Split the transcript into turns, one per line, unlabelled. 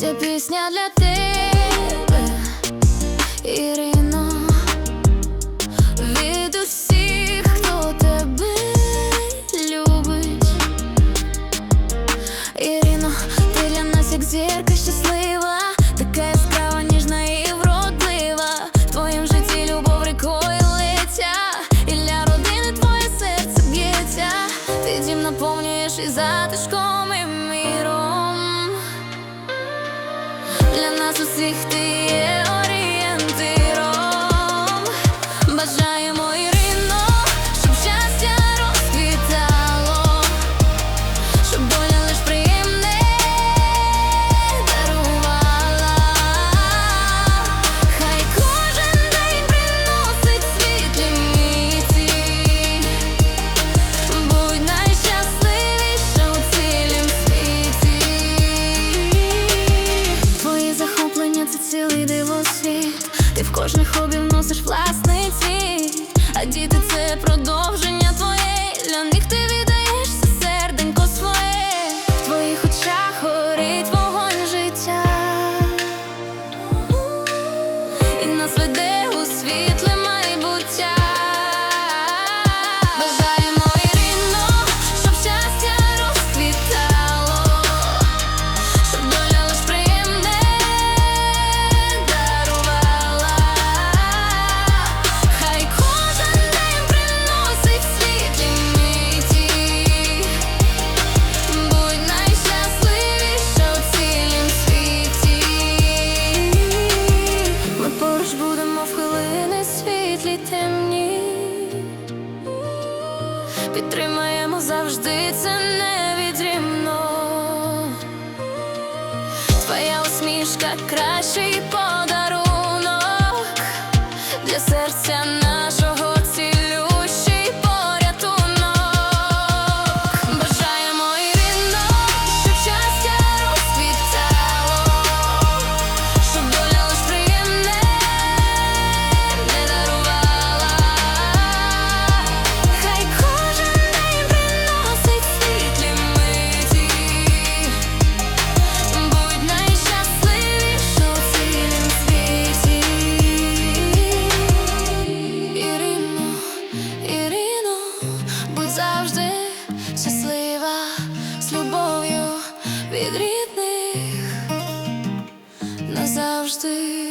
Ця пісня для тебе, Ірино, від усіх, хто тебе любить. Ірино, ти для нас як зірка щаслива, така яскрава, ніжна і вродлива. В твоїм житті любов рікою литься, і для родини твоє серце б'ється. Ти дім наповнюєш і затишком, нас усіх ти дивосвіт. Ти в кожних хобі вносиш власний цвіт. А діти це продовження Підтримаємо завжди це невідрімно. Твоя усмішка кращий подарунок для серця завжди щаслива з любов'ю від рідних назавжди.